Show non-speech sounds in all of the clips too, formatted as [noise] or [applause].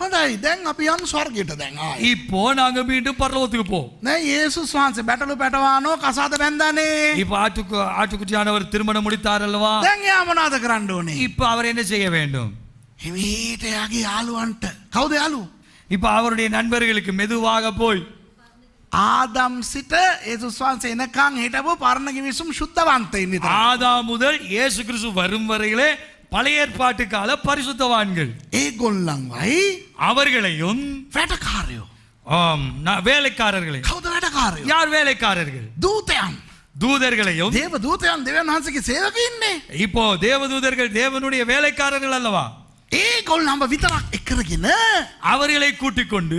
හොඳයි දැන් අපි යන් ස්වර්ගයට දැන් ආයි. இப்போ நாங்க மீண்டும் பரலோகத்துக்கு போ දැන් යේසුස් වහන්සේ බැටලු පැටවානෝ කසාද බැන්දානේ. இப்ப ஆட்டுக்கு ஆட்டுக்குட்டியானவர் திருமணம் முடித்தார் அல்லவா දැන් යා මොනාද කරන්න ඕනේ. இப்ப அவர் என்ன செய்ய வேண்டும் හිමීට යාගේ යාළුවන්ට. කවුද යාලු. இப்ப அவருடைய நண்பர்களுக்கு மெதுவாக போய் ආදම් සිට ඒසුස් වහන්සේ එනකං හිටපු පරණ කිවිසුම් ශුද්ධවන්තයින් විතර. ஆதா முதல் இயேசு கிறிஸ்து வரும் வரையிலே பழைய ஏற்பாட்டு கால பரிசுத்தவான்கள் ඒ ගොල්ලන් වයි அவர்களையும் වැඩකාරයෝ. ஆம், நா- வேலைக்காரர்களை කවුද වැඩකාරයෝ. யார் வேலைக்காரர்கள் දූතයන්. தூதர்களையும் දේව දූතයන් දෙවන් වහන්සගේ සේවකඉන්නේ. இப்போ தேவதூதர்கள் தேவனுடைய வேலைக்காரர்கள் அல்லவா ඒ ගොල් නම්බ විතරක් එකරගෙන அவர்களை கூட்டிக் கொண்டு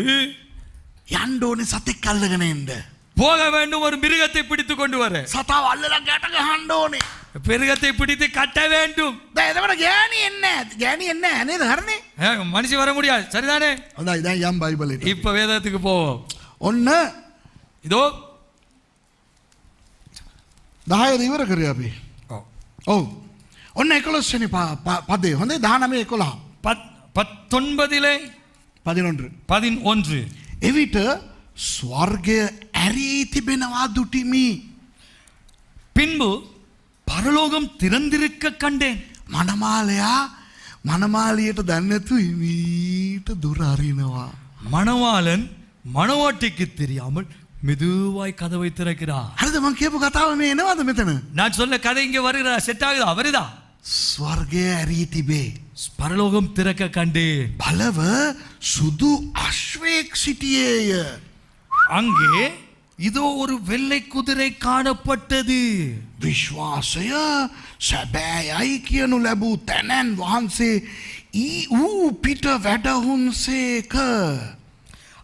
යන්්ඩෝනි සතෙක් කල්ලගෙනෙන්ට. போக வேண்டும் ஒரு மிருகத்தை பிடித்து கொண்டு வர සතාව අල්ලල ගැටක හන්ඩෝනේ. மிருகத்தை பிடித்து கட்ட வேண்டும் දැදකට ගෑනි එන්න ගෑනි එන්න ඇනේ දරන්නේ. ஏ, மனுஷன் வர முடியாது சரிதானே හොඳයි දැ යම් බයිබලට. இப்ப வேதத்துக்கு போவோம் ඔන්න இதோ දහය දීවර කරය අපි. ஓ, ඔවු. ඔන්න එකොලොස්සනි පදේ හොඳේ දානමය කොලා பத்- பத்தொன்பதிலே පදිනොන්ට. பதினொன்று එවිට ස්වර්ගය ඇරී තිබෙනවා දුටිමි. பின்பு பரலோகம் திறந்திருக்க கண்டேன் මනමාලයා මනමාලියට දන්නතු මීට දුරාරිනවා. மணவாளன் மணவாட்டிக்கு தெரியாமல் மெதுவாய் கதவை திறக்கிறார் හරිද මං කියපු කතාව මේ එනවද මෙතන. நான் சொல்ல கதை இங்க வருகிறா செட் ஆகுதா அவருதான் ස්වර්ගය ඇරී තිබේ. பரலோகம் திறக்க கண்டேன் බලව සුදු අශ්වයෙක් සිටියේය. அங்கே இதோ ஒரு வெள்ளை குதிரை காணப்பட்டது විශ්වාසය සැබෑයයි කියනු ලැබූ තැනැන් වහන්සේ ඊ වූ පිට වැඩහුන්සේක.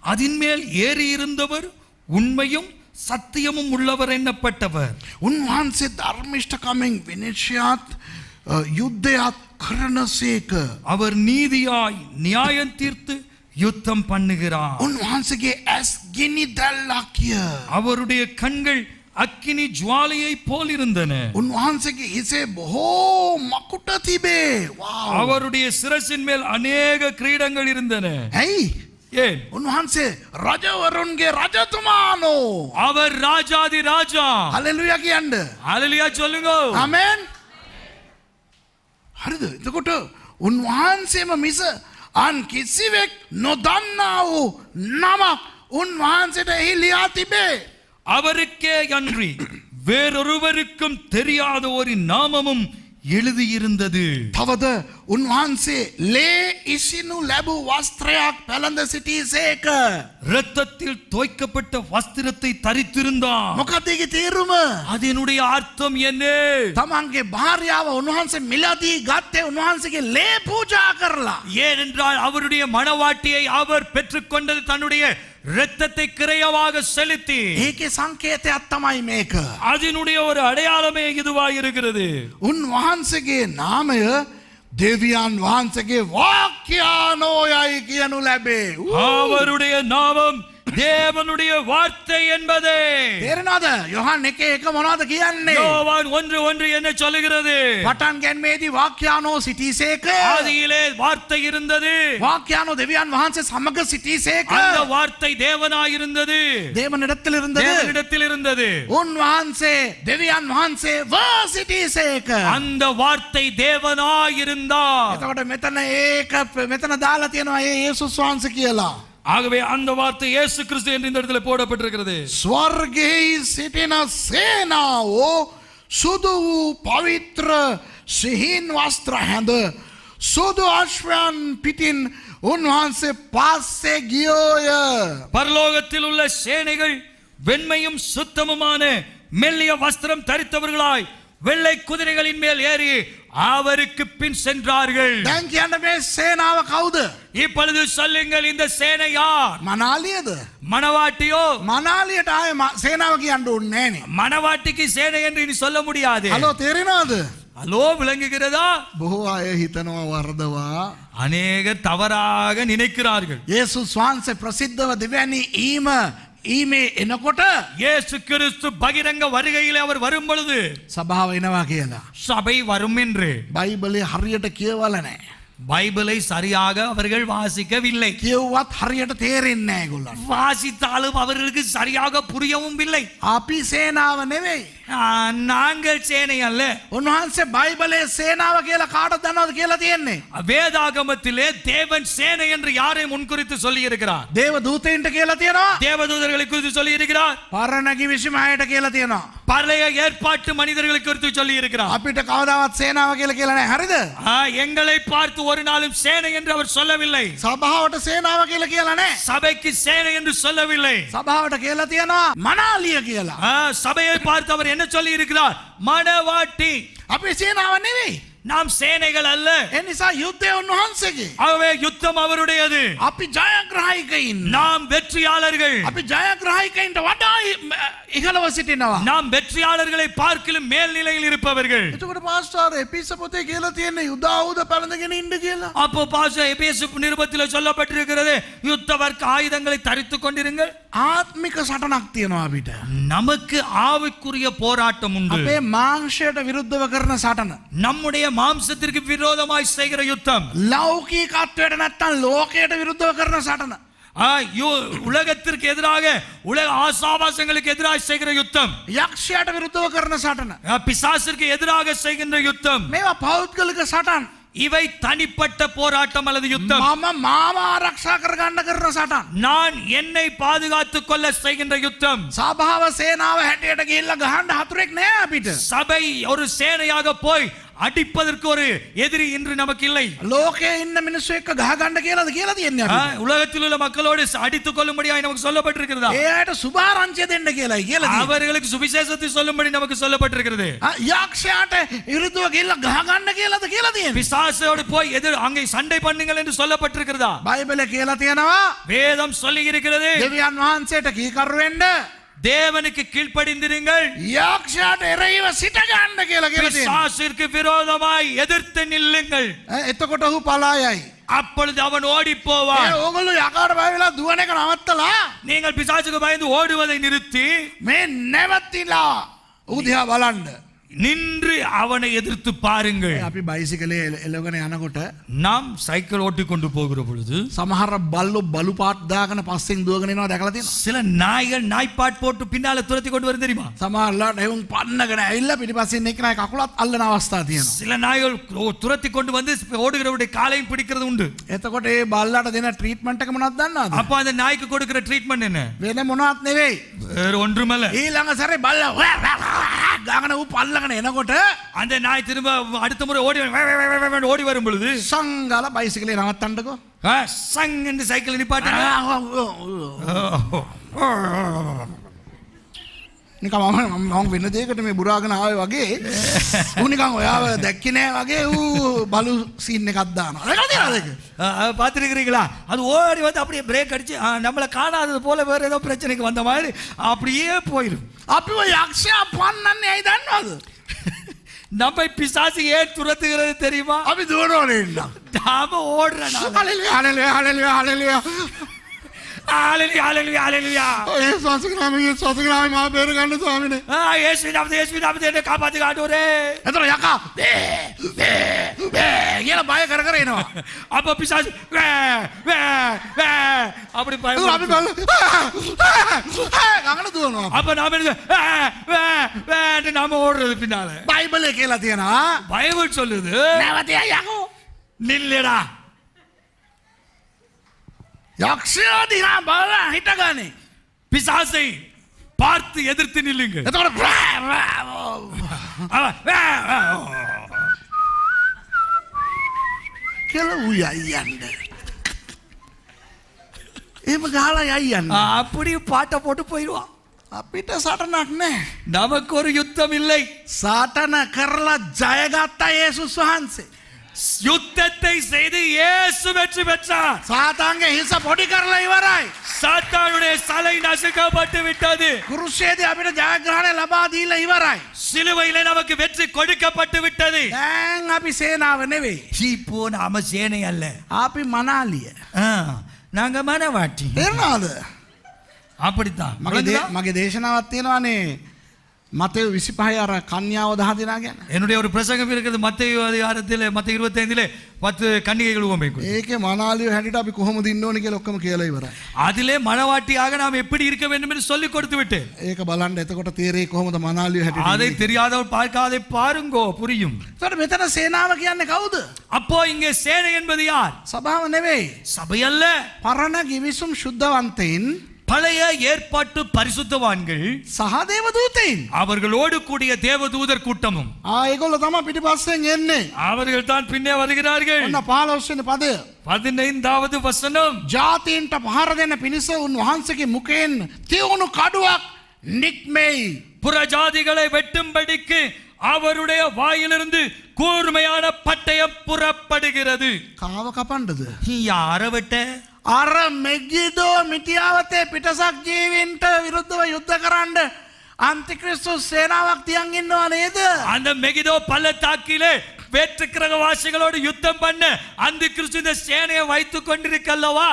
அதன் மேல் ஏறி இருந்தவர் உண்மையும் சத்தியமும் உள்ளவர் எண்ணப்பட்டவர் උන්වහන්සේ ධර්මිෂ්ඨකමෙන් විනිශ්‍යත් යුද්ධයත් කරනසේක. அவர் நீதியாய் நியாயம் தீர்த்து யுத்தம் பண்ணுகிறான். உன் once again as அவருடைய கண்கள் அக்கினி ஜுவாலையை போல் இருந்தன. உன்வான்சகி இசே போ மக்குட்ட திபே. அவருடைய சிரசின் மேல் அநேக கிரீடங்கள் இருந்தன. ஐய் ஏன்? உன்வான்சே ராஜா வருண்கே ராஜா துமானோ அவர் ராஜாதி ராஜா. ஹalleluya கியண்டு ஹalleluya சொல்லுங்க. அருது இது கூட்டு. உன்வான்சே மிஸ் අන් කිසිවෙක් නොදන්නා වූ නමක් උන්වහන්සේට එහි ලියා තිබේ. அவருக்கே அன்றி வேறொருவருக்கும் தெரியாத ஒரு நாமமும் எழுதியிருந்தது තවද උන්වහන්සේ ලේ ඉසිනු ලැබූ වස්ත්‍රයක් පැළඳ සිටී සේක. இரத்தத்தில் தோய்க்கப்பட்ட வஸ்திரத்தை தரித்திருந்தான் මොකදගේ තේරුම. அதனுடைய அர்த்தம் என்ன තමන්ගේ භාර්යාව උන්වහන්සේ මිලදී ගත්තේ උන්වහන්සේගේ ලේ පූජා කරලා. ஏனென்றால் அவருடைய மனவாட்டியை அவர் பெற்றுக்கொண்டது தன்னுடைய இரத்தத்தை கிரையவாக செலுத்தி ඒකේ සංකේතයක් තමයි මේක. அதனுடைய ஒரு அடையாளமே இதுவாய் இருக்கிறது උන්වහන්සගේ නාමය දෙවියන් වහන්සගේ වාක්‍යානෝයයි කියනු ලැබේ. ඌ! அவருடைய நாமம் தேவனுடைய வார்த்தை என்பது තේරෙනවද යොහන් එක එක මොනවද කියන්නේ யோவான் ஒன்று ஒன்று என்ன சொல்லுகிறது පටන් ගැන්මේදී වාක්‍යානෝ සිටිසේක ஆதியிலே வார்த்தை இருந்தது වාක්‍යානෝ දෙවියන් වහන්සේ සමග සිටිසේක அந்த வார்த்தை தேவனாய் இருந்தது தேவனிடத்தில் இருந்தது தேவனிடத்தில் இருந்தது උන්වහන්සේ දෙවියන් වහන්සේ වා සිටිසේක அந்த வார்த்தை தேவனாய் இருந்தார் එතකොට මෙතන ඒක මෙතන දාලා තියෙනවා ඒ යේසුස් වහන්සේ කියලා ஆகவே அந்த வார்த்தை இயேசு கிறிஸ்து என்று இந்த இடத்துல போடப்பட்டிருக்கிறது. ஸ்வர்கே சிட்டின சேனாவோ சுதுவு பவித்ர சிஹின் வாஸ்திரஹந்த சுது அஸ்வான் பிட்டின் உன்வான்சே பாசே கியோய. பரலோகத்தில் உள்ள சேனைகள் வெண்மையும் சுத்தமுமான மெல்லிய வஸ்திரம் தரித்தவர்களாய் வெள்ளை குதிரைகளின் மேல் ஏறி அவருக்கு பின் சென்றார்கள் දැන් කියන්න මේ සේනාව කවුද. இப்பொழுது சொல்லுங்கள் இந்த சேனை யார் මනාලියද. மணவாட்டியோ මනාලියට ආය ම- සේනාව කියන්න උන්නේනේ. மணவாட்டிக்கு சேனை என்று இனி சொல்ல முடியாது හලෝ තේරෙනවාද. அலோ விளங்குகிறதா බොහෝ අය හිතනවා වර්දවා. அநேகர் தவறாக நினைக்கிறார்கள் ඒසු ස්වන්සේ ප්‍රසිද්ධව දෙවැනි ඊම ඊමේ එනකොට இயேசு கிறிஸ்து பகிரங்க வருகையிலே அவர் வரும் பொழுது සභාව එනවා කියලා. சபை வரும் என்று බයිබලේ හරියට කියවල නෑ. பைபிளை சரியாக அவர்கள் வாசிக்கவில்லை කිව්වත් හරියට තේරෙන්නේ නැහැ ඒගොල්ලන්ට. வாசித்தாலும் அவர்களுக்கு சரியாக புரியவும் இல்லை අපි සේනාව නෙවෙයි. ஆ, நாங்கள் சேனை அல்ல උන්වහන්සේ බයිබලයේ සේනාව කියලා කාටද දන්නවද කියලා තියෙන්නේ. வேதாகமத்திலே தேவன் சேனை என்று யாரை முன்குறித்து சொல்லி இருக்கிறார் දේව දූතයින්ට කියලා තියෙනවා. தேவதூதர்களை குறித்து சொல்லி இருக்கிறார் පරණගි විසිමහයට කියලා තියෙනවා. பழைய ஏற்பாட்டு மனிதர்களை குறித்து சொல்லி இருக்கிறார் අපිට කවදාවත් සේනාව කියලා කියලා නැහැ. හරිද? ஆ, எங்களை பார்த்து ஒரு நாளும் சேனை என்று அவர் சொல்லவில்லை සභාවට සේනාව කියලා කියලා නැහැ. சபைக்கு சேனை என்று சொல்லவில்லை සභාවට කියලා තියෙනවා මනාලිය කියලා. ஆ, சபையை பார்த்து அவர் என்ன சொல்லி இருக்கிறார் மணவாட்டி அப்படி செய்ய நான் நினைவே நாம் சேனைகள் அல்ல ඒ නිසා යුද්ධය උන්වහන්සේගේ. ஆகவே யுத்தம் அவருடையது අපි ජයග්‍රාහිකයින්. நாம் வெற்றியாளர்கள் අපි ජයග්‍රාහිකයින්ට වඩා ඉහළව සිටිනවා. நாம் வெற்றியாளர்களை பார்க்கிலும் மேல்நிலையில் இருப்பவர்கள் එතකොට පාස්ටාර එපිස පොතේ කියලා තියෙන්නේ යුදාවුද පැළඳගෙන ඉන්න කියලා. அப்போ பாச எபேசு நிருபத்தில் சொல்லப்பட்டிருக்கிறது யுத்த வர்க்க ஆயுதங்களை தரித்துக் கொண்டிருங்கள் ආත්මික සටනක් තියෙනවා අපිට. நமக்கு ஆவிக்குரிய போராட்டம் உண்டு අපේ මාංශයට විරුද්ධව කරන සටන. நம்முடைய மாம்சத்திற்கு விரோதமாய் செய்கிற யுத்தம் லௌகீகத்தோட நத்தான் லோகேட விருத்தம் கரண சடன உலகத்திற்கு எதிராக உலக ஆசாபாசங்களுக்கு எதிராக செய்கிற யுத்தம் யக்ஷயாட விருத்தம் கரண சடன பிசாசிற்கு எதிராக செய்கின்ற யுத்தம் மேவா பௌத்களுக்கு சாட்டான் இவை தனிப்பட்ட போராட்டம் அல்லது யுத்தம் மாமா மாமா ரக்ஷாகர் கண்டகர்ன சாட்டான் நான் என்னை பாதுகாத்துக் கொள்ள செய்கின்ற யுத்தம் சபாவ சேனாவ ஹெட்டேடக இல்ல கஹண்ட ஹத்ரேக் நே அபிட் சபை ஒரு சேனையாக போய் அடிப்பதற்கு ஒரு எதிரி இன்று நமக்கு இல்லை லோகே இன்ன மினிசு எக்க கஹகண்ட கேலது கேலது என்ன உலகத்தில் உள்ள மக்களோடு அடித்துக் கொள்ளும்படியாய் நமக்கு சொல்லப்பட்டிருக்கிறதா? ஏட்ட சுபாரஞ்சே தென்ன கேல கேலது அவர்களுக்கு சுவிசேஷத்தை சொல்லும்படி நமக்கு சொல்லப்பட்டிருக்கிறது. யாக்ஷாட்ட இருதுவ கேல கஹகண்ட கேலது கேலது விசாசோடு போய் எதிர் அங்கே சண்டை பண்ணுங்கள் என்று சொல்லப்பட்டிருக்கிறதா? பைபிளே கேல தேனவா வேதம் சொல்லி இருக்கிறது தேவியான் வஹன்சேட்ட கீ கர்வெண்ட தேவனுக்கு கீழ்ப்படிந்திருங்கள் යක්ෂයාට එරයිව සිටගන්න කියලා කියලා තියෙනවා. பிசாசிற்கு விரோதமாய் எதிர்த்து நில்லுங்கள் ඈ, එතකොට ඔහු පලායයි. அப்பொழுது அவன் ஓடி ඒ போவான் ඕගොල්ලෝ යකාට බයවෙලා දුවන එක නවත්තලා நீங்கள் பிசாசுக்கு பயந்து ஓடுவதை நிறுத்தி මේ නැවත්තිලා උදිහා බලන්ඩ. நின்று அவனை எதிர்த்து பாருங்கள் අපි බයිසිකලේ එල- එලගෙන යනකොට நாம் சைக்கிள் ஓட்டி கொண்டு போகிற பொழுது සමහර බල්ලු බලු පාත්දාගන පස්සෙන් දුවගෙනවා දැකලති சில நாய்கள் நாய்ப்பாட் போட்டு பின்னால துரத்தி கொண்டு வரும் தெரியுமா සමල්ලාට එවුන් පන්නගෙන ඇල්ල පිටි පස්සෙන් එකනයි කකුලත් අල්ලන අවස්ථා තියෙනවා. சில நாய்கள் ஓ- துரத்தி கொண்டு வந்து ஓடுகிறவருடைய காலையும் பிடிக்கிறது உண்டு එතකොට ඒ බල්ලට දෙන ට්‍රීට්මට එක මොනත් දන්නාද. அப்ப அந்த நாய்க்கு கொடுக்கிற ட்ரீட்மெண்ட் என்ன වෙන මොනවත් නෙවෙයි. வேற ஒன்றுமல்ல ඊළඟ සැරේ බල්ල ගාගන වූ පල්ලගෙන එනකොට அந்த நாய் திரும்ப அடுத்த முறை ஓடி வ- வ- வ- வ- வ- ஓடி வரும் பொழுது සංගල බයිසිකලේ නවත්තන්නකෝ. ஆ, சங் என்று சைக்கிள் நிப்பாட்டு නික මම මම වෙන දේකට මේ බුරාගෙන ආවේ වගේ උනිකං ඔයාව දැක්කි නෑ වගේ ඌ බලු සීන් එකක් දානවා. දැකලා තියෙනවද ඒක? பார்த்துருக்கிறீங்களா அது ஓடி வந்து அப்படியே பிரேக் அடிச்சு ஆ, நம்மளை காணாதது போல வேற ஏதோ பிரச்சனைக்கு வந்த மாதிரி அப்படியே போயிடும் අපිව යක්ෂයා පන්නන්නේ ඇයි දන්නවද? நம்மை பிசாசு ஏன் துரத்துகிறது தெரியுமா අපි දුවනෝනේ ඉන්න. நாம ஓடுறனால మా పేరు కండి స్వామిని ఏసునామతే కాపాతి కాటూరే ఎంత యాక ஏல பாய கரகறேனோ அப்ப பிசாசு வே வே வே அப்படி பாய அப்படி பாய அங்கன அப்ப நாம வே வே நாம ஓடுறது பின்னால. பைபிள் கேலத்தியனா பைபிள் சொல்லுது நேவத்தியா யாகும் நில்லடா. යක්ෂයා දිහා බලලා හිටගන්නේ. பிசாசை பார்த்து எதிர்த்து நில்லுங்க එතකොට බ්‍රෑ, බ්‍රෑ, அவன், வே, வே, කියලා ඌ යයි යන්න. එහෙම ගහලා යයි යන්න. அப்படி பாட்டை போட்டு போயிடுவான் අපිට සටනක් නෑ. நமக்கு ஒரு யுத்தம் இல்லை සාටන කරලා ජයගත්තා යේසුස් වහන්සේ. யுத்தத்தை செய்து இயேசு வெற்றி பெற்றார் සාතන්ගේ හිස පොඩි කරලා ඉවරයි. சாத்தானுடைய சலை நசுக்கப்பட்டு விட்டது කුරුෂේද අපිට ජයග්‍රහණය ලබා දීලා ඉවරයි. சிலுவையிலே நமக்கு வெற்றி கொடுக்கப்பட்டு விட்டது දැන් අපි සේනාව නෙවෙයි. இப்போ நாம சேனை அல்ல අපි මනාලිය. ஆ, நாங்க மனவாட்டி තේරනාද அப்படித்தான் මගේ දේ- මගේ දේශනාවත් තියෙනවානේ මතය විසිපහය අර කන්‍යාව දහදිනා ගැන. என்னுடைய ஒரு பிரசங்கம் இருக்கிறது மத்திய அதிகாரத்தில் மத்திய இருபத்தி ஐந்திலே பத்து கன்னிகைகள் உவமை குறித்து. ඒක මනාලිය හැටිට අපි කොහොම දින්න ඕනි කියලා ඔක්කොම කියලා ඉවරයි. அதிலே மனவாட்டியாக நாம் எப்படி இருக்க வேண்டும் என்று சொல்லிக் கொடுத்து விட்டேன் ඒක බලන්න එතකොට තේරේ කොහොමද මනාලිය හැටිට. அதை தெரியாதவர் பார்க்காதை பாருங்கோ புரியும் තොට මෙතන සේනාව කියන්නේ කවුද. அப்போ இங்கே சேனை என்பது யார் සභාව නෙවෙයි. சபையல்ல පරණ ගිවිසුම් ශුද්ධවන්තයින් பழைய ஏற்பாட்டு பரிசுத்தவான்கள் සහ දේවදූතයින්. அவர்களோடு கூடிய தேவதூதர் கூட்டமும் ආයගොල්ල තම පිටි පස්සෙන් එන්නේ. அவர்கள் தான் பின்னே வருகிறார்கள் ඔන්න පාලොස්සන පදය. பதினைந்தாவது வசனம் ජාතීන්ට පහර දෙන්න පිණිස උන්වහන්සගේ මුකයෙන් තිවුණු කඩුවක් නික්මෙයි. புறஜாதிகளை வெட்டும்படிக்கு அவருடைய வாயிலிருந்து கூர்மையான பட்டயம் புறப்படுகிறது කාව කපන්ඩද. யார வெட்ட අර මෙග්ගිදෝ මිටියාවතේ පිටසක් ජීවින්ට විරුද්ධව යුද්ධ කරන්න අන්තික්‍රිස්තු සේනාවක් තියන් ඉන්නවා නේද. அந்த மெகிதோ பள்ளத்தாக்கிலே வேற்றுக்கிரகவாசிகளோடு யுத்தம் பண்ண அந்த கிறிஸ்து இந்த சேனையை வைத்துக் கொண்டிருக்கல்லவா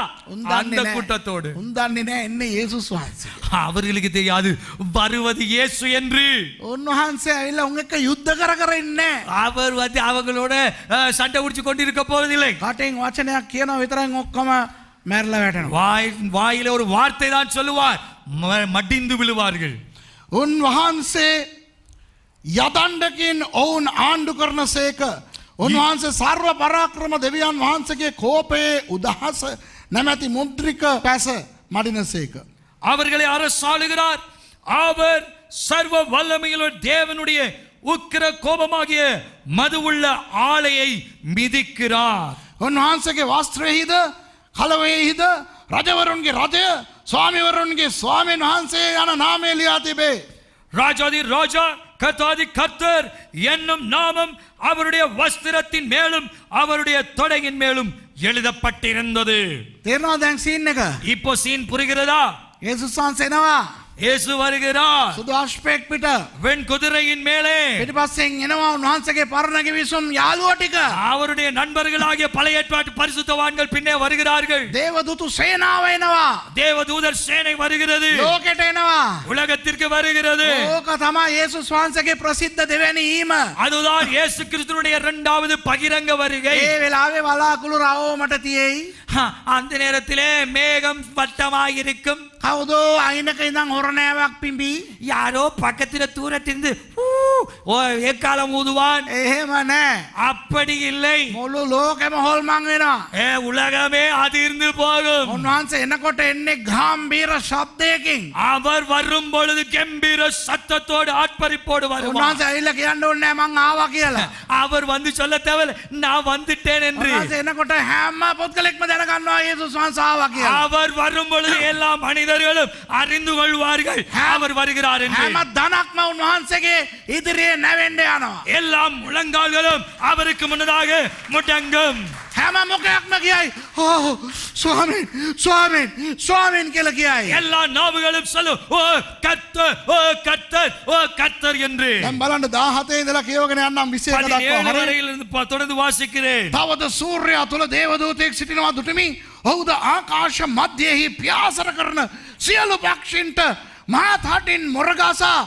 அந்த கூட்டத்தோடு උන්දන්නේ නෑ එන්න ඒසුස් වහන්සේ. அவர்களுக்கு தெரியாது வருவது இயேசு என்று උන්වහන්සේ ඇල්ල උන් එක යුද්ධ කර කර ඉන්න. அவர் வந்து அவங்களோட அஹ், சண்டை உடிச்சு கொண்டிருக்க போவதில்லை කටෙන් වචනයක් කියන විතරන් ඔක්කොම මැරල වැටෙනවා. வாய் வாயில ஒரு வார்த்தை தான் சொல்லுவார் ம- மடிந்து விழுவார்கள் උන්වහන්සේ යදණ්ඩකින් ඔවුන් ආණ්ඩු කරන සේක. උන්වහන්සේ සර්ව පරාක්‍රම දෙවියන් වහන්සගේ කෝපයේ උදහස නැමැති මුද්‍රික පැස මඩින සේක. அவர்களை அரசாளுகிறார் அவர் சர்வ வல்லமையுள்ள தேவனுடைய உக்கிர கோபமாகிய மதுவுள்ள ஆலையை மிதிக்கிறார் උන්වහන්සගේ වස්ත්‍රයහිද කලවයෙහිද රජවරුන්ගේ රජය ස්වාමිවරුන්ගේ ස්වාමීන් වහන්සේ යන නාමේලියා තිබේ. ராஜாதி ராஜா கர்த்தாதி கர்த்தர் என்னும் நாமம் அவருடைய வஸ்திரத்தின் மேலும் அவருடைய தொடையின் மேலும் எழுதப்பட்டிருந்தது තේරවා දැන් සීන් එක. இப்போ சீன் புரிகிறதா ඒසුස්වහන්සේනවා இயேசு வருகிறார் සුදශ්පෙක් පිට வெண் குதிரையின் மேலே පිටි පස්සෙන් එනවා උන්වහන්සගේ පරණග විසුම් යාලුවටික. அவருடைய நண்பர்களாகிய பழைய ஏற்பாட்டு பரிசுத்தவான்கள் பின்னே வருகிறார்கள் දේවදුතු සේනාව එනවා. தேவதூதர் சேனை வருகிறது ලෝකෙට එනවා. உலகத்திற்கு வருகிறது ඕක තමා ඒසුස් වහන්සගේ ප්‍රසිද්ධ දෙවැනි ඊම. அதுதான் இயேசு கிறிஸ்துனுடைய இரண்டாவது பகிரங்க வருகை ඒ වෙලාවේ වලාකුළු රවෝමට තියෙයි. ஹ, அந்த நேரத்திலே மேகம் வட்டமாயிருக்கும் කවුදෝ ಹೌದು ಆಯ್ನ ಕೈದಂಗ ಹೊರನೆ ಹಾಕ್ಪಿಂಬಿ ಯಾರೋ ಪಕ್ಕತಿನ ತೂರತ್ತಿಂದು எக்காலம் ஊதுவான் அப்படி இல்லை முழு லோகமே ஹோல் மாங்கினா ஏ உலகமே அதிர்ந்து போகும் உன்வான்ஸ் என்ன கோட்ட என்ன காம்பீர சப்தேக்கிங் அவர் வரும் பொழுது கம்பீர சத்தத்தோடு ஆட்பரிப்போடு வருவார் உன்வான்ஸ் இல்ல கேண்ட உடனே மங்க ஆவா கேல அவர் வந்து சொல்ல தேவையில்ல நான் வந்துட்டேன் என்று என்ன கொட்ட ஹேமா பொத்கலிக் மதன கண்ணோ இயேசு சுவான்ஸ் ஆவா கேல அவர் வரும் பொழுது எல்லா மனித மனிதர்களும் அறிந்து கொள்வார்கள் அவர் வருகிறார் என்று හැම දනක්ම උන්වහන්සේගේ ඉදිරියේ නැවෙන්ඩ යනවා. எல்லா முழங்கால்களும் அவருக்கு முன்னதாக முடங்கும் හැම මොකයක්ම කියයි ඕ ස්වාමීන් ස්වාමීන් ස්වාමීන් කියල කියයි. எல்லா நாவுகளும் சொல்லும் ஓ கத்தர் ஓ கத்தர் ஓ கத்தர் என்று දැන් බලන්න දාහතේ ඉඳලා කියවගෙන යන්නම් විශේෂ பதினேழு දක්වා හරි. வரையிலிருந்து ப- தொடர்ந்து வாசிக்கிறேன் තවද සූර්යයා තුළ දේවදූතයෙක් සිටිනවා දුටමි ඔහුද ආකාශ මධ්‍යයෙහි ප්‍යාසර කරන සියලු පක්ෂින්ට මහතහටින් මොරගසා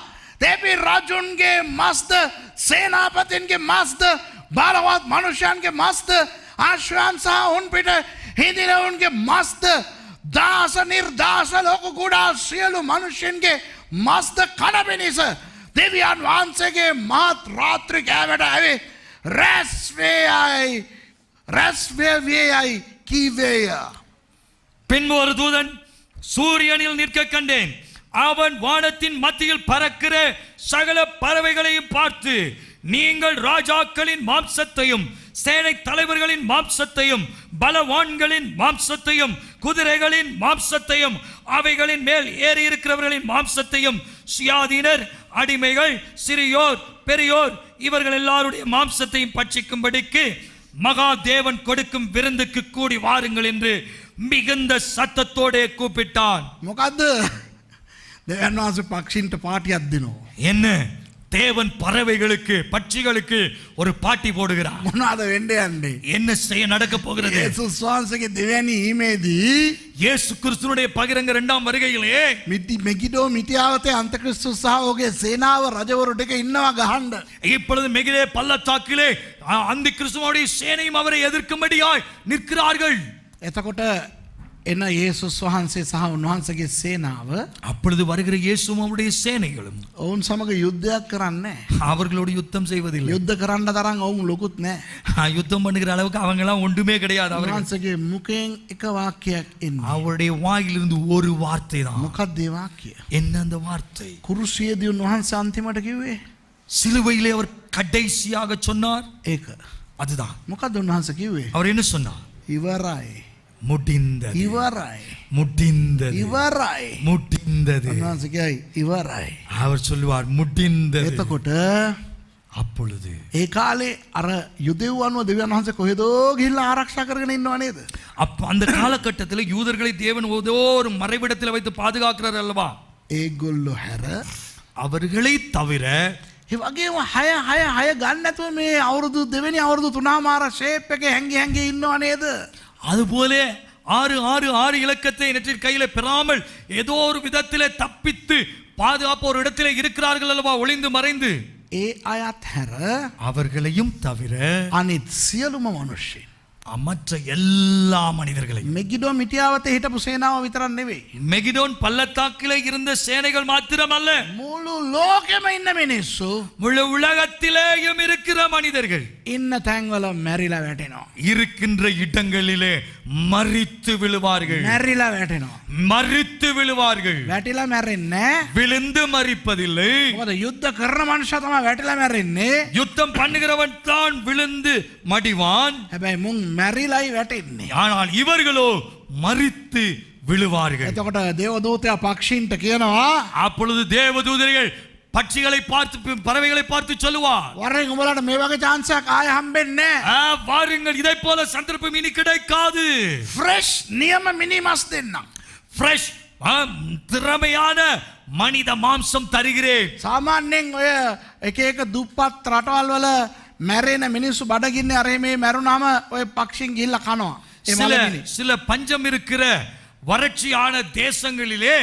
තැපි රජුන්ගේ මස්ද සේනාපතින්ගේ මස්ද බලවත් මනුෂ්‍යන්ගේ මස්ද ආශ්වයන් සහ උන් පිට හිදිරවුන්ගේ මස්ද දාස නිර්දාස ලෝක කුඩා සියලු මනුෂ්‍යන්ගේ මස්ද කනපිනිස දෙවියන් වහන්සේගේ මාත් රාත්‍රි කෑවට ඇවේ රැස්වේයයි රැස්වේවියයි කීවේය. பின்பு ஒரு தூதன் சூரியனில் நிற்க கண்டேன் அவன் வானத்தின் மத்தியில் பறக்கிற சகல பறவைகளையும் பார்த்து நீங்கள் ராஜாக்களின் மாம்சத்தையும் சேனை தலைவர்களின் மாம்சத்தையும் பலவான்களின் மாம்சத்தையும் குதிரைகளின் மாம்சத்தையும் அவைகளின் மேல் ஏறி இருக்கிறவர்களின் மாம்சத்தையும் சுயாதீனர் அடிமைகள் சிறியோர் பெரியோர் இவர்கள் எல்லாருடைய மாம்சத்தையும் பட்சிக்கும்படிக்கு மகா தேவன் கொடுக்கும் விருந்துக்கு கூடி வாருங்கள் என்று மிகுந்த சத்தத்தோடே கூப்பிட்டான் මොකක්ද දෙවන් වහන්ස පක්ෂින්ට පාටියක් දෙනවා. என்ன தேவன் பறவைகளுக்கு பட்சிகளுக்கு ஒரு பாட்டி போடுகிறார் මොනවාද වෙන්ඩ යන්නේ. என்ன செய்ய நடக்க போகிறது ඒසුස් වහන්සගේ දෙවැනි ඊමේදී இயேசு கிறிஸ்துனுடைய பகிரங்க இரண்டாம் வருகையிலே මිටි මෙකිඩෝ මිටියාවතේ අන්තක්‍රිස්තු සහෝගේ සේනාව රජවරුටක ඉන්නවා ගහන්ඩ. இப்பொழுது மிகிலே பள்ளத்தாக்கிலே அ- அந்த கிறிஸ்துவோடைய சேனையும் அவரை எதிர்க்கும்படியாய் நிற்கிறார்கள் එතකොට එන්න ඒසුස් වහන්සේ සහ උන්වහන්සගේ සේනාව அப்பொழுது வருகிற இயேசுவும் அவருடைய சேனைகளும் ඔවුන් සමඟ යුද්ධයක් කරන්නේ. அவர்களோடு யுத்தம் செய்வதில்லை යුද්ධ කරන්න තරම් ඔවුන් ලොකුත් நෑ. ஆ, யுத்தம் பண்ணுகிற அளவுக்கு அவங்க எல்லாம் ஒன்றுமே கிடையாது அவர்கள் උන්වහන්සගේ මුකෙන් එක වාක්‍යයක් එන්න. அவருடைய வாயிலிருந்து ஒரு வார்த்தை தான் මොකක් දේවාක්‍ය. என்ன அந்த வார்த்தை කුරුසියදී උන්වහන්සේ අන්තිමට කිව්වේ. சிலுவையிலே அவர் கடைசியாக சொன்னார் ඒක. அதுதான் මොකක් උන්වහන්ස කිව්වේ. அவர் என்ன சொன்னார் ඉවරයි. முடிந்தது ඉවරයි. முடிந்தது ඉවරයි. முடிந்தது උන්වහන්සකයි ඉවරයි. அவர் சொல்லுவார் முடிந்தது එතකොට அப்பொழுது ඒ කාලේ අර යුදෙව්වන්ව දෙවන් වහන්ස කොහෙදෝ ගිල්ල ආරක්ෂා කරගෙන ඉන්නවා නේද. அப்ப அந்த காலகட்டத்தில் யூதர்களை தேவன் ஏதோ ஒரு மறைவிடத்தில் வைத்து பாதுகாக்கிறார் அல்லவா ඒගොල්ලො හැර அவர்களை தவிர ඒවගේ හය හය හය ගන්නඇතුව මේ අවුරුදු දෙවැනි අවුරුදු තුනාමාර ශේප් එක හැඟි හැඟි ඉන්නවා නේද. அதுபோல ஆறு ஆறு ஆறு இலக்கத்தை நெற்றில் கையில பெறாமல் ஏதோ ஒரு விதத்திலே தப்பித்து பாதுகாப்பு ஒரு இடத்திலே இருக்கிறார்கள் அல்லவா ஒளிந்து மறைந்து ඒ අයත් හැර அவர்களையும் தவிர අනිත් සියලුම මනුෂ්‍යය. மற்ற எல்லா மனிதர்களையும் මෙගිඩෝ මිටියාවත හිටපු සේනාව විතරන්න නෙවෙයි. மெகிடோன் பள்ளத்தாக்கிலே இருந்த சேனைகள் மாத்திரமல்ல මුළු ලෝකෙම ඉන්න මිනිස්සු முழு உலகத்திலேயும் இருக்கிற மனிதர்கள் ඉන්න තැන්වල මැරිලා වැටෙනවා. இருக்கின்ற இடங்களிலே மறித்து விழுவார்கள் මැරිලා වැටෙනවා. மறித்து விழுவார்கள் වැටිලා මැරෙන්නේ விழுந்து மறிப்பதில்லை මොකද යුද්ධ කරන මනුෂ්‍ය තම වැටිලා මැරෙන්නේ யுத்தம் பண்ணுகிறவன் தான் விழுந்து மடிவான் හැබැයි මුන් මැරිලයි වැටෙන්නේ. ஆனால் இவர்களோ மறித்து விழுவார்கள் එතකොට දේවදූතය පක්ෂීන්ට කියනවා அப்பொழுது தேவதூதர்கள் பட்சிகளை பார்த்து பறவைகளை பார்த்து சொல்லுவார் වරෙන් උඹලට මේ වගේ චාන්සයක් ආය හම්බෙන්නේ "ஆ, வாருங்கள் இதை போல சந்தர்ப்பம் இனி கிடைக்காது ෆ්‍රෙෂ් නියම මිනිමස් දෙන්නම්. ஃப்ரெஷ் திறமையான மனித மாம்சம் தருகிறேன் සාමාන්‍යෙන් ඔය එක එක දුප්පත් රටවල් වල මැරෙන මිනිස්සු බඩගින්න අරේ මේ මැරුණාම ඔය පක්ෂින් ගිල්ල කනවා. ඒ சில මලමිනි. சில பஞ்சம் இருக்கிற வறட்சியான தேசங்களிலே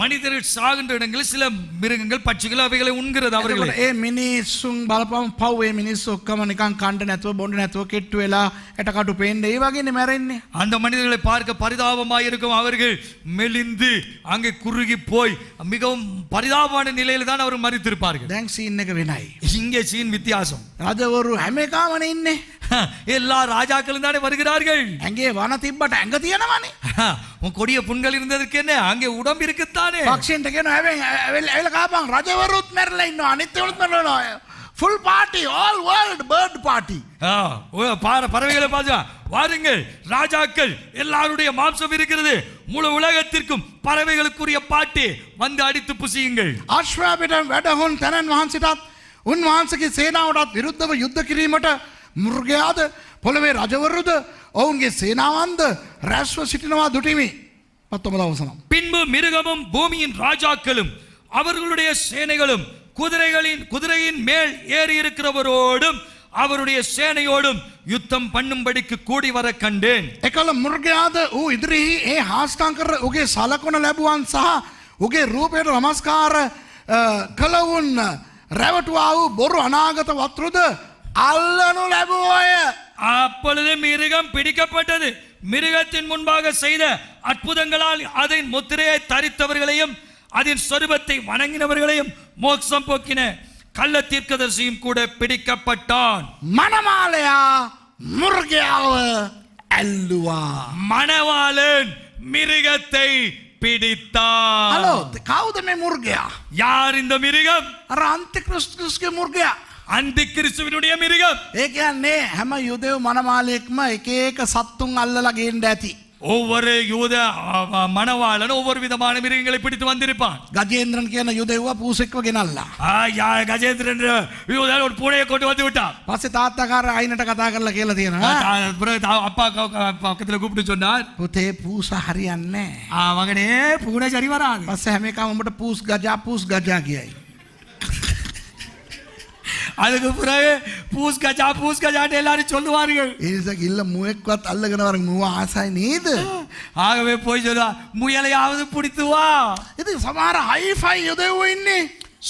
மனிதர்கள் சாகின்ற இடங்களில் சில மிருகங்கள் பட்சிகள் அவைகளை உண்கிறது அவர்களை එතකොට ඒ මිනිස්සුන් බලපම පව්ේ මිනිස් ඔක්කම නිකන් කණ්ඩ නැතුව බොඩ නැතුව කෙට්ටු වෙලා එටකටු පේන්ඩ ඒ වගේ මැරෙන්නේ. அந்த மனிதர்களை பார்க்க பரிதாபமாய் இருக்கும் அவர்கள் மெலிந்து அங்கே குறுகி போய் மிகவும் பரிதாபமான நிலையில தான் அவர் மறித்திருப்பார்கள் දැන් සීන්න එක වෙනයි. இங்கே சீன் வித்தியாசம் රජවරු හැම එකාමන ඉන්නේ. [laughs] எல்லா ராஜாக்களும் தானே வருகிறார்கள் ඇගේ වන තිබ්බට ඇඟ තියෙනවනේ. உன் கொடிய புண்கள் இருந்ததற்கு என்ன அங்கே உடம்பு இருக்குத்தானே පක්ෂෙන්ට ගෙන ඇල් කාපන් රජවරුත් මැරල ඉන්න අනිත්‍යවරුත් මරනවා. Full party all world bird party. ஆ, ஓ, பார பறவைகளை பார்த்தா வாருங்கள் ராஜாக்கள் எல்லாருடைய மாம்சம் இருக்கிறது முழு உலகத்திற்கும் பறவைகளுக்குரிய பாட்டு வந்து அடித்து புசியுங்கள் අශ්වාපිට වැඩහොන් තැනන් වහන්සිටත් උන්වහන්සගේ සේනාවටත් විරුද්ධව යුද්ධ කිරීමට මුර්ගයාද පොළවේ රජවරුද ඔවුන්ගේ සේනාවන්ද රැස්ව සිටිනවා දුටිමි පත්තොම දවසනම්. பின்பு மிருகமும் பூமியின் ராஜாக்களும் அவர்களுடைய சேனைகளும் குதிரைகளின் குதிரையின் மேல் ஏறி இருக்கிறவரோடும் அவருடைய சேனையோடும் யுத்தம் பண்ணும்படிக்கு கூடி வர கண்டேன் එකල මුර්ගයාද වූ ඉදිරිහි ඒ හාස්ටංකර උගේ සලකොන ලැබුවන් සහ උගේ රූපයට නමස්කාර කළවුන් රැවටවා වූ බොරු අනාගත වත්රුද அல்லனு அபுவாய அப்பொழுது மிருகம் பிடிக்கப்பட்டது. மிருகத்தின் முன்பாக செய்த அற்புதங்களால் அதன் முத்திரையை தரித்தவர்களையும் அதன் சொருபத்தை வணங்கினவர்களையும் மோட்சம் போக்கின கள்ள தீர்க்கதரிசியும் கூட பிடிக்கப்பட்டான். மணமாலையா முருகையாவ அல்லுவா. மணவாளன் மிருகத்தை பிடித்தான். ஹலோ காவுதமே முருகையா? யார் இந்த மிருகம்? அர அந்த கிறிஸ்துக்கு முருகையா? கிறிஸ்துவனுடைய மிருகம் ඒ කියන්නේ හැම යුදෙව් මනමාලයෙක්ම එක ඒක සත්තුන් අල්ලලගේන්ට ඇති. ஒவ்வொரு யூத அ, அ, மணவாளன் ஒவ்வொரு விதமான மிருகங்களை பிடித்து வந்திருப்பான் ගජේන්ද්‍රන් කියන යුදෙව්ව පූසෙක්ව ගෙනල්ලා. ஆ, யா- கஜேந்திரன் யூதன் ஒரு பூனையை கொண்டு வந்து விட்டான் පස්සේ තාත්තකාර අයිනට කතා කරලා කියලා තියෙනවා. தா- பிறகு தா- அப்பா க- க- பக்கத்துல கூப்பிட்டு சொன்னார் පුතේ පූස හරියන්නේ. "ஆ, மகனே பூனை சரி வராது පස්ස හැම එකම උඹට පූස් ගජා පූස් ගජා කියයි. அதுக்கு பிறகு பூஸ் கஜா பூஸ் கஜாட்டு எல்லாரும் சொல்லுவார்கள். ஏசாக்கு இல்ல முயக்காத் அல்லகனவரங்க மூவா ஆசை நீது ஆகவே போய் சொல்லுவா முயலையாவது பிடித்து வா. இது சமார ஹைஃபை உதவு இன்னி.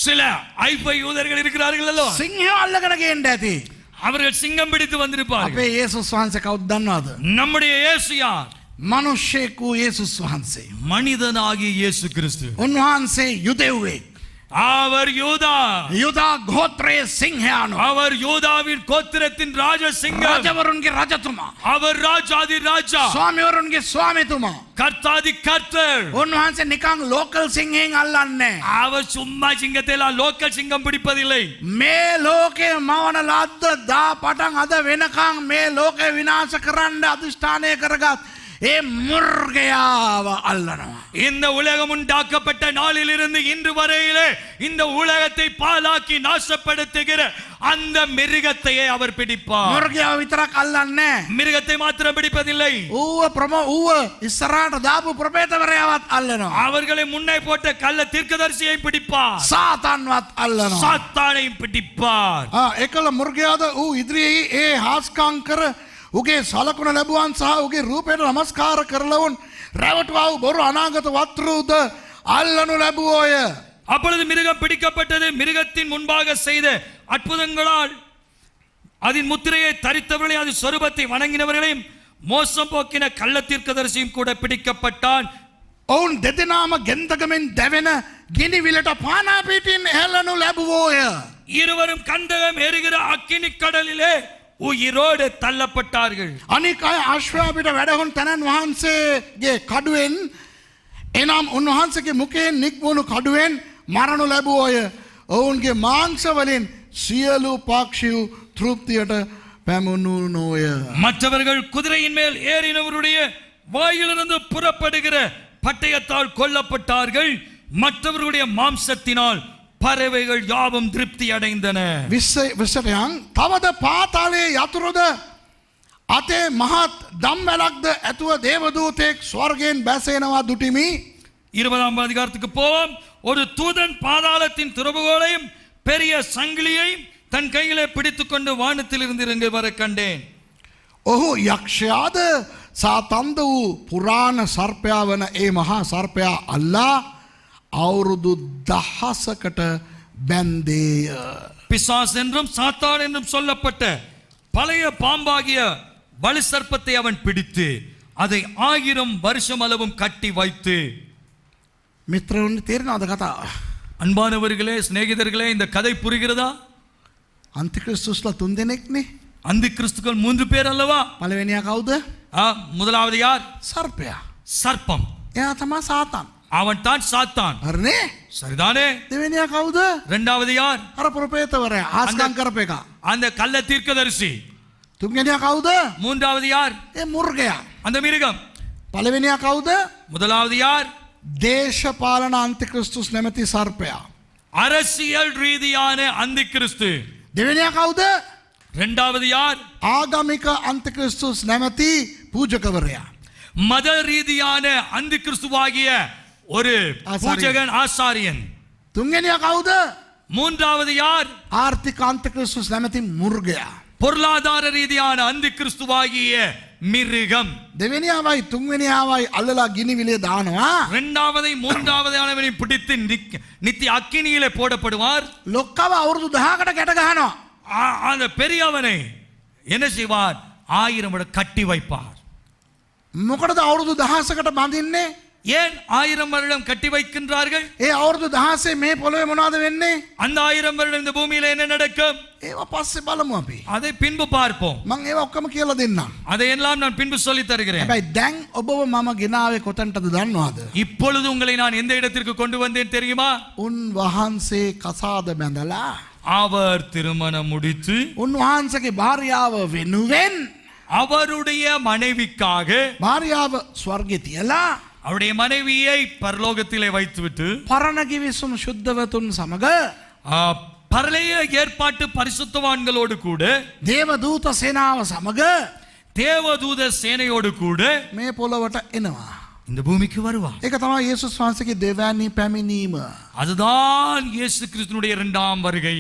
சில ஐஃபை யூதர்கள் இருக்கிறார்கள் அல்லோ சிங்கம் அல்லகனக என்றது அவர்கள் சிங்கம் பிடித்து வந்திருப்பார் அப்பே இயேசு சுவான்ச கவுத்தன்னாது நம்முடைய இயேசு யார்? ಮನುಷ್ಯಕ್ಕೂ ಯೇಸು ಸ್ವಾನ್ಸೆ ಮನಿದನಾಗಿ ಯೇಸು ಕ್ರಿಸ್ತು ಉನ್ವಾನ್ಸೆ ಯುದೇವೆ அவர் யூதா. யூதா கோத்ரே சிங்ஹான். அவர் யூதாவின் கோத்திரத்தின் ராஜ சிங்க ರಾಜವರೊಂದಿಗೆ ರಾಜ ತುಮ அவர் ராஜாதி ராஜா. சுவாமி ಸ್ವಾಮಿ ತುಮ கர்த்தாதி கர்த்தர். உன்வான்சே நிகாங் லோக்கல் சிங்கிங் அல்லன்னே. அவர் சும்மா சிங்கத்தை லோக்கல் சிங்கம் பிடிப்பதில்லை. மே லோகே மவன லாத்த தா படங் அத வினகாங் மே லோகே விநாச கரண்ட அதிஷ்டானே கரகாத். இந்த உலகம் உண்டாக்கப்பட்ட நாளில் இருந்து இன்று வரையிலே இந்த உலகத்தை பாலாக்கி நாசப்படுத்துகிற அந்த மிருகத்தையே அவர் பிடிப்பார். முருகையா வித்ராக் அல்லன்ன மிருகத்தை மாத்திரம் பிடிப்பதில்லை. ஊவ பிரமோ ஊவ தாபு பிரபேதவரையாவாத் அல்லனோ அவர்களை முன்னே போட்ட கள்ள தீர்க்கதரிசியை பிடிப்பார். சாத்தான் வாத் அல்லனோ சாத்தானை பிடிப்பார் முருகையாத ஊ இதிரியை ஏ ஹாஸ்காங்கர் උගේ සලකුණ ලැබුවන් සහ උගේ රූපයට නමස්කාර කරලවුන් රැවටවාව බොරු අනාගත වත්රූද අල්ලනු ලැබුවෝය. அப்பொழுது மிருகம் பிடிக்கப்பட்டது மிருகத்தின் முன்பாக செய்த அற்புதங்களால் அதன் முத்திரையை தரித்தவர்களை அது சொரூபத்தை வணங்கினவர்களையும் மோசம் போக்கின கள்ள தீர்க்கதரிசியும் கூட பிடிக்கப்பட்டான் ඔවුන් දෙදෙනාම ගෙන්දගමෙන් දැවෙන ගිනිවිලට පානාපිටින් එහලනු ලැබුවෝය. இருவரும் கந்தகம் எரிகிற அக்கினி கடலிலே உயிரோடு தள்ளப்பட்டார்கள் අනික අය අශ්වාපිට වැඩහුන් තැනන් වහන්සේගේ කඩුවෙන් එනම් උන්වහන්සගේ මුකයෙන් නික්වුණු කඩුවෙන් මරණු ලැබුවෝය. ඔවුන්ගේ මාංසවලින් සියලු පාක්ෂිව් තෘප්තියට පැමුණු නෝය. மற்றவர்கள் குதிரையின் மேல் ஏறினவருடைய வாயிலிருந்து புறப்படுகிற பட்டயத்தால் கொல்லப்பட்டார்கள் மற்றவர்களுடைய மாம்சத்தினால் பறவைகள் யாவும் திருப்தி அடைந்தன විස්ස විස්සටයන් තවද පාතාලයේ යතුරුද අතේ මහත් දම් වැලක්ද ඇතුව දේවදූතෙක් ස්වර්ගෙන් බැසේනවා දුටිමි இருபதாம் அதிகாரத்துக்கு போவோம் ஒரு தூதன் பாதாளத்தின் திறவுகோலையும் பெரிய சங்கிலியையும் தன் கையிலே பிடித்துக்கொண்டு வானத்தில் இருந்து இறங்கி வர கண்டேன் ඔහු යක්ෂයාද සාතන්ද වූ පුරාණ සර්පයා වන ඒ මහා සර්පයා අල්ලා අවුරුදු දහසකට බැන්දේය. பிசாஸ் என்றும் சாத்தான் என்றும் சொல்லப்பட்ட பழைய பாம்பாகிய வலு சர்ப்பத்தை அவன் பிடித்து அதை ஆயிரம் வருஷம் அளவும் கட்டி வைத்து මිත්‍රවුන් තේරෙනවද කතා. அன்பானவர்களே சிநேகிதர்களே இந்த கதை புரிகிறதா අන්තික්‍රස්තුස්ල තුන් දෙනෙක්නේ அந்த கிறிஸ்துக்கள் மூன்று பேர் அல்லவா පළවෙනිය කවුද ஆ, முதலாவது யார் සර්පයා. சர்ப்பம் එයා තමා සාතන්. அவன் தான் சாத்தான் හරනේ சரிதானே දෙවැනිය කවුද இரண்டாவது யார் අර ප්‍රපේතවරය ආස්කං කරප එක. அந்த கள்ள தீர்க்கதரிசி තුන්ගෙනය කවුද மூன்றாவது யார் ඒ මුර්ගයා. அந்த மிருகம் පළවෙනිය කවුද முதலாவது யார் දේශපාලන අන්තික්‍රස්තුස් නැමැති සර්පයා. அரசியல் ரீதியான அந்த கிறிஸ்து දෙවෙනිය කවුද இரண்டாவது யார் ආගමික අන්තික්‍රස්තුස් නැමැති පූජකවරයා. மத ரீதியான அந்த கிறிஸ்துவாகிய ஒரு ஆசாரியன். பூஜகன் ஆசாரியன் තුන්ගෙනය කවුද மூன்றாவது யார் ආර්ථික අන්තක්‍රස්තුස් නැමැති මුර්ගයා. பொருளாதார ரீதியான அந்த கிறிஸ்துவாகிய மிருகம் දෙවෙනියාවයි තුන්වෙනියාවයි අල්ලලා ගිනිවිලේ දානවා. இரண்டாவதை மூன்றாவதானவனை பிடித்து நிக்- நித்திய அக்கினியிலே போடப்படுவார் ලොක්කව අවුරුදු දහකට කැටගහනවා. ஆ- அந்த பெரியவனை என்ன செய்வார் ஆயிரம் விட கட்டி வைப்பார் මොකටද අවුරුදු දහසකට බඳින්නේ. ஏன் ஆயிரம் வருடம் கட்டி வைக்கின்றார்கள் ඒ අවුරුදු දහසේ මේ පොළොවේ මොනාද වෙන්නේ. அந்த ஆயிரம் வருடம் இந்த பூமியில என்ன நடக்கும் ඒවා පස්සෙ බලමු අපි. அதை பின்பு பார்ப்போம் මං ඒව ඔක්කම කියල දෙන්නම්. அதையெல்லாம் நான் பின்பு சொல்லி தருகிறேன் හැබැයි දැන් ඔබව මම ගෙනාවේ කොතැන්ටද දන්නවාද. இப்பொழுது உங்களை நான் எந்த இடத்திற்கு கொண்டு வந்தேன் தெரியுமா උන් වහන්සේ කසාද බැඳලා. அவர் திருமணம் முடித்து උන්වහන්සගේ භාරියාව වෙනුවෙන් அவருடைய மனைவிக்காக භාරියාව ස්වර්ග තියලා அவருடைய மனைவியை பரலோகத்திலே வைத்துவிட்டு පරණගිවිසුම් ශුද්ධවතුන් සමඟ ஆ, பரலைய ஏற்பாட்டு பரிசுத்தவான்களோடு கூட දේවදූත සේනාව සමඟ தேவதூத சேனையோடு கூட මේ පොළොවට එනවා. இந்த பூமிக்கு வருவார் එක තම ඒසුස් වහන්සගේ දෙවැනි පැමිණීම. அதுதான் இயேசு கிறிஸ்துனுடைய இரண்டாம் வருகை